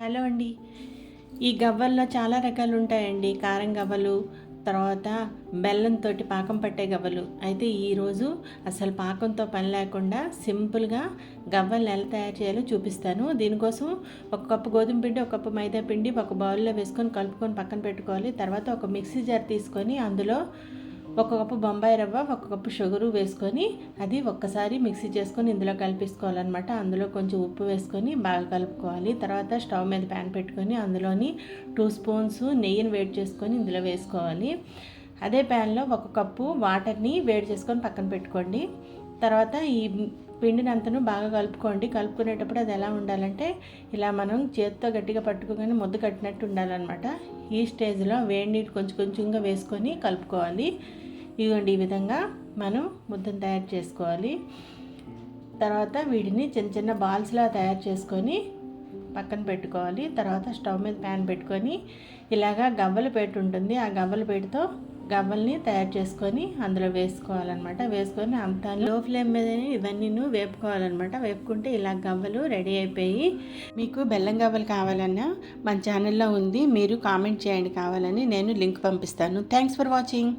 Hello అండి. ఈ గవ్వల్లో చాలా రకాలు ఉంటాయండి కారం గవ్వలు తర్వాత బెల్లంతో పాకం పట్టే గవ్వలు. అయితే ఈరోజు అసలు పాకంతో పని లేకుండా సింపుల్గా గవ్వలను ఎలా తయారు చేయాలో చూపిస్తాను. దీనికోసం ఒక కప్పు గోధుమ పిండి ఒక కప్పు మైదా పిండి ఒక బౌల్లో వేసుకొని కలుపుకొని పక్కన పెట్టుకోవాలి. తర్వాత ఒక మిక్సీ జార్ తీసుకొని అందులో ఒక కప్పు బొంబాయి రవ్వ ఒక కప్పు షుగరు వేసుకొని అది ఒక్కసారి మిక్సీ చేసుకొని ఇందులో కలిపేసుకోవాలన్నమాట. అందులో కొంచెం ఉప్పు వేసుకొని బాగా కలుపుకోవాలి. తర్వాత స్టవ్ మీద ప్యాన్ పెట్టుకొని అందులోని టూ స్పూన్స్ నెయ్యిని వేడి చేసుకొని ఇందులో వేసుకోవాలి. అదే ప్యాన్లో ఒక కప్పు వాటర్ని వేడి చేసుకొని పక్కన పెట్టుకోండి. తర్వాత ఈ పిండిని అంతను బాగా కలుపుకోండి. కలుపుకునేటప్పుడు అది ఎలా ఉండాలంటే ఇలా మనం చేతితో గట్టిగా పట్టుకోగానే ముద్ద కట్టినట్టు ఉండాలన్నమాట. ఈ స్టేజ్లో వేడి నీటి కొంచెం కొంచెంగా వేసుకొని కలుపుకోవాలి. ఇదిగోండి ఈ విధంగా మనం ముద్దను తయారు చేసుకోవాలి. తర్వాత వీటిని చిన్న చిన్న బాల్స్లా తయారు చేసుకొని పక్కన పెట్టుకోవాలి. తర్వాత స్టవ్ మీద ప్యాన్ పెట్టుకొని ఇలాగా గవ్వల పేట ఉంటుంది. ఆ గవ్వల పెట్టితో గవ్వల్ని తయారు చేసుకొని అందులో వేసుకోవాలన్నమాట. వేసుకొని అంతా లో ఫ్లేమ్ మీద ఇవన్నీ వేపుకోవాలన్నమాట. వేపుకుంటే ఇలా గవ్వలు రెడీ అయిపోయి మీకు బెల్లం గవ్వలు కావాలన్నా మన ఛానల్లో ఉంది. మీరు కామెంట్ చేయండి కావాలని నేను లింక్ పంపిస్తాను. Thanks for watching